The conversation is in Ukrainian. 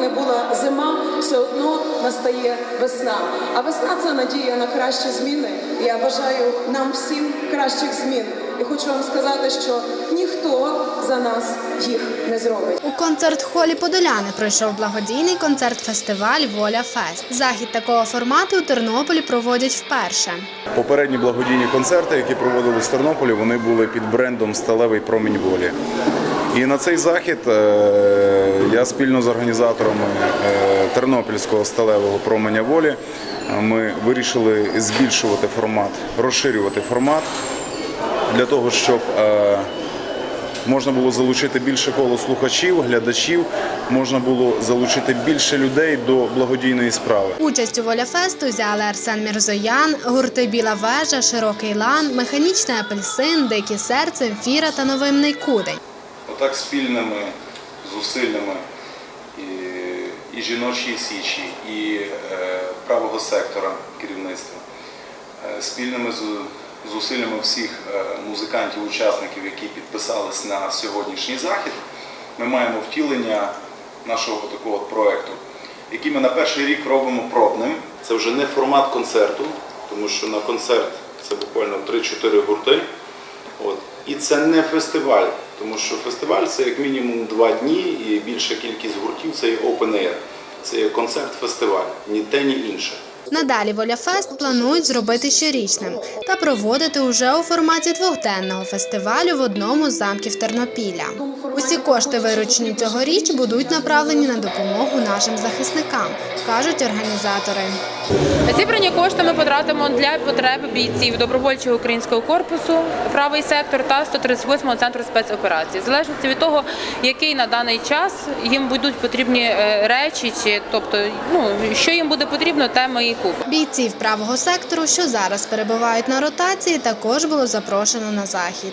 Не була зима, все одно настає весна. А весна це надія на кращі зміни. Я бажаю нам всім кращих змін. І хочу вам сказати, що ніхто за нас їх не зробить. У концерт-холі Подоляни пройшов благодійний концерт-фестиваль Воля Фест. Захід такого формату у Тернополі проводять вперше. Попередні благодійні концерти, які проводили в Тернополі, вони були під брендом Сталевий промінь волі. І на цей захід е, я спільно з організаторами е, Тернопільського сталевого променя волі ми вирішили збільшувати формат, розширювати формат для того, щоб е, можна було залучити більше коло слухачів, глядачів, можна було залучити більше людей до благодійної справи. Участь у Воля Фесту взяли Арсен Мірзоян, гурти Біла вежа, Широкий лан, Механічний апельсин, Дикі серце, Фіра та Новимний Кудень. Отак спільними зусиллями і, і жіночої січі, і е, правого сектора керівництва, е, спільними зусиллями всіх е, музикантів, учасників, які підписались на сьогоднішній захід, ми маємо втілення нашого такого от проекту, який ми на перший рік робимо пробним. Це вже не формат концерту, тому що на концерт це буквально 3-4 гурти. От. І це не фестиваль, тому що фестиваль це як мінімум два дні і більша кількість гуртів це є open air. Це є концерт-фестиваль, ні те, ні інше. Надалі Воля Фест планують зробити щорічним та проводити уже у форматі двохденного фестивалю в одному з замків Тернопілля. Усі кошти, виручені цьогоріч, будуть направлені на допомогу нашим захисникам, кажуть організатори. Зібрані кошти ми потратимо для потреб бійців добровольчого українського корпусу, правий сектор та 138-го центру спецоперацій. В залежності від того, який на даний час їм будуть потрібні е, речі, чи тобто, ну що їм буде потрібно, те ми і купимо. Бійців правого сектору, що зараз перебувають на ротації, також було запрошено на захід.